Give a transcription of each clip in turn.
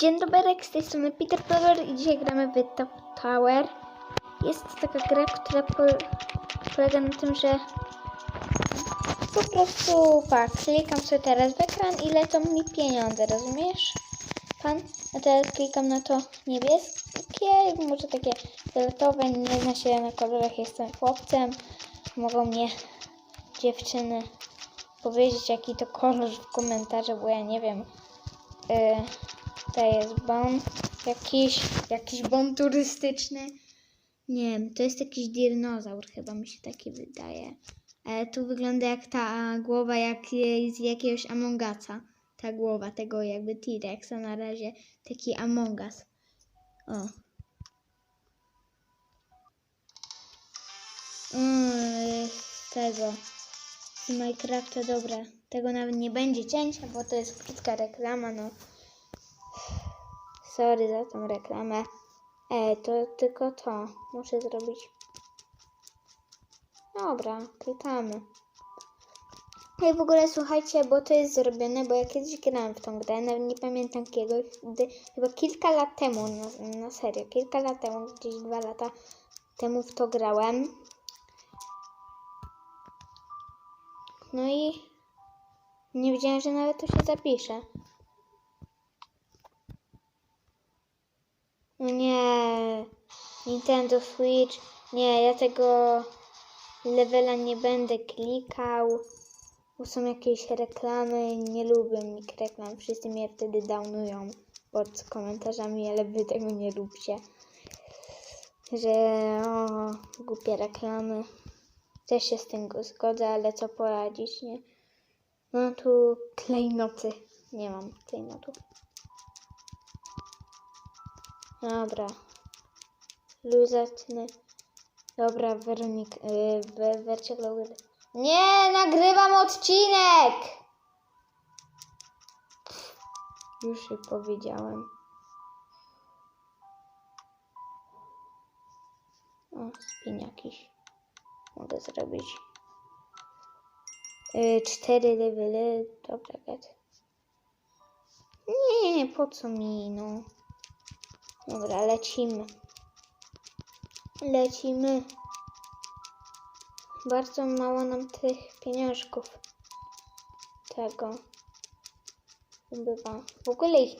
Dzień dobry, z tej strony Peter Power i dzisiaj gramy w Top Tower. Jest to taka gra, która po, polega na tym, że po prostu tak, klikam sobie teraz w ekran i lecą mi pieniądze, rozumiesz? Pan, a teraz klikam na to niebieskie, może takie fioletowe, nie zna się na kolorach, jestem chłopcem. Mogą mnie dziewczyny powiedzieć jaki to kolor w komentarzu, bo ja nie wiem. Yy, to jest bon jakiś, jakiś bon turystyczny. Nie wiem, to jest jakiś dinozaur, chyba mi się taki wydaje. Ale tu wygląda jak ta głowa jak z jakiegoś Amongaca. Ta głowa tego jakby T-Rexa na razie. Taki Among Us. O. Mm, tego. Z Minecrafta, dobra. Tego nawet nie będzie cięcia, bo to jest krótka reklama, no. Sorry za tą reklamę. E, to tylko to muszę zrobić. Dobra, klikamy. No i w ogóle słuchajcie, bo to jest zrobione, bo ja kiedyś grałam w tą grę, nawet nie pamiętam kiedy, chyba kilka lat temu, na, na serio, kilka lat temu, gdzieś dwa lata temu w to grałem. No i nie wiedziałem, że nawet to się zapisze. No nie, Nintendo Switch, nie, ja tego levela nie będę klikał, bo są jakieś reklamy, nie lubię mik reklam, wszyscy mnie wtedy downują pod komentarzami, ale wy tego nie róbcie, że o, głupie reklamy, też się z tym zgodzę, ale co poradzić, nie? Mam tu klejnoty, nie mam klejnotów. Dobra. Luzatny. Dobra, Weronik. Yy, we. Nie, nagrywam odcinek! Już jej powiedziałem. O, spin jakiś. Mogę zrobić. Yy, cztery levely. Dobra, get. Nie, po co mi, no. Dobra, lecimy. Lecimy. Bardzo mało nam tych pieniążków. Tego. Ubywa. W ogóle ich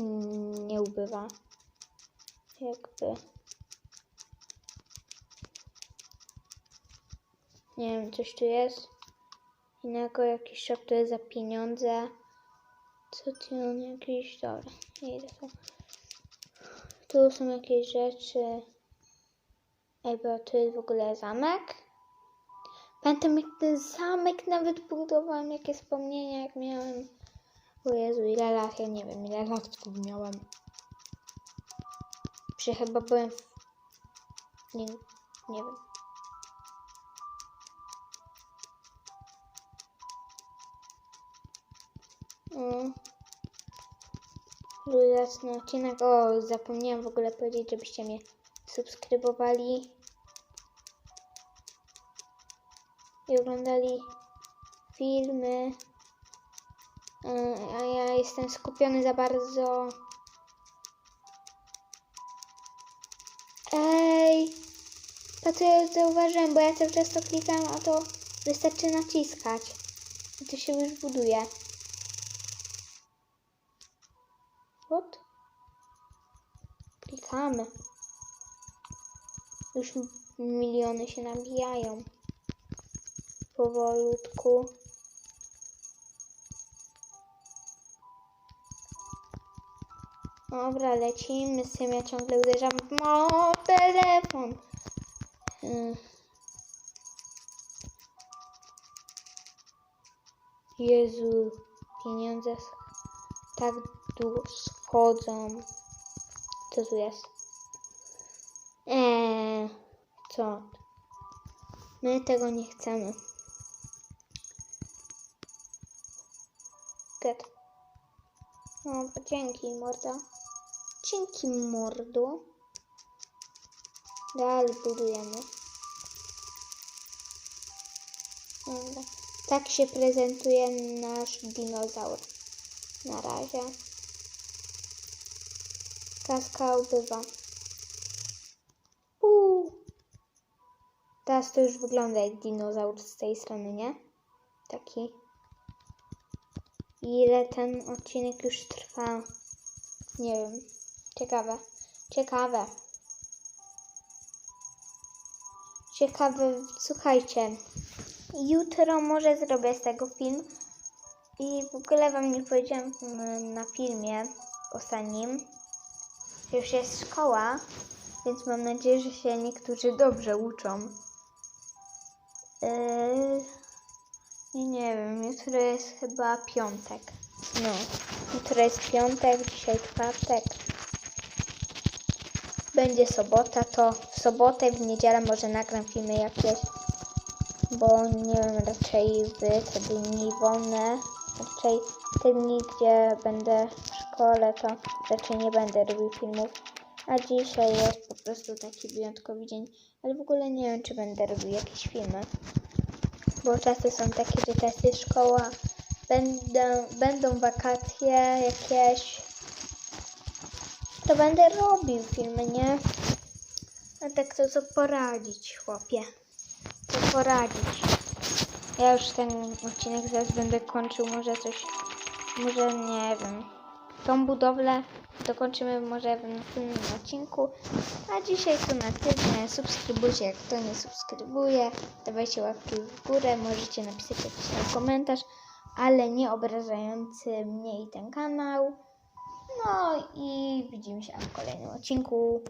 nie ubywa. Jakby. Nie wiem, coś tu jest. Innego jakiś shop to jest za pieniądze. Co ty on jakiś. Dobra, nie idę tu. Tu są jakieś rzeczy. Ej, bo tu jest w ogóle zamek. Pamiętam jak ten zamek nawet budowałem, jakie wspomnienia, jak miałem. O Jezu, ile lat, ja nie wiem, ile lat miałem. Czy chyba byłem w... Nie, nie wiem. Mm. Zacny odcinek. O, zapomniałam w ogóle powiedzieć, żebyście mnie subskrybowali i oglądali filmy. Yy, A ja jestem skupiony za bardzo. Ej! To co ja zauważyłem, bo ja cały czas to klikam, a to wystarczy naciskać. I to się już buduje. What? Klikamy. Już miliony się nabijają. Powolutku. Dobra, lecimy z tym. Ja ciągle uderzam w o, telefon. Mm. Jezu, pieniądze tak długo schodzą. Co tu jest? Eee, co? My tego nie chcemy. No, dzięki, morda. Dzięki, mordu. Dalej budujemy. Dobra. Tak się prezentuje nasz dinozaur. Na razie. Kaska ubywa. Uuu. Teraz to już wygląda jak dinozaur z tej strony, nie? Taki. Ile ten odcinek już trwa? Nie wiem. Ciekawe. Ciekawe. Ciekawe. Słuchajcie. Jutro może zrobię z tego film. I w ogóle wam nie powiedziałam mm, na filmie ostatnim. Już jest szkoła, więc mam nadzieję, że się niektórzy dobrze uczą. Yy, nie, nie wiem, jutro jest chyba piątek. No, jutro jest piątek, dzisiaj czwartek. Będzie sobota, to w sobotę, w niedzielę może nagram filmy jakieś, bo nie wiem, raczej w te dni wolne, raczej te dni, gdzie będę w szkole, to raczej nie będę robił filmów. A dzisiaj jest po prostu taki wyjątkowy dzień, ale w ogóle nie wiem, czy będę robił jakieś filmy bo czasy są takie, że jest szkoła, będą, będą wakacje jakieś, to będę robił filmy, nie? A tak to co poradzić, chłopie? Co poradzić? Ja już ten odcinek zaraz będę kończył, może coś, może nie wiem, tą budowlę dokończymy może w następnym odcinku. A dzisiaj to na tyle. Subskrybujcie, jak kto nie subskrybuje. Dawajcie łapki w górę. Możecie napisać jakiś komentarz, ale nie obrażający mnie i ten kanał. No i widzimy się w kolejnym odcinku.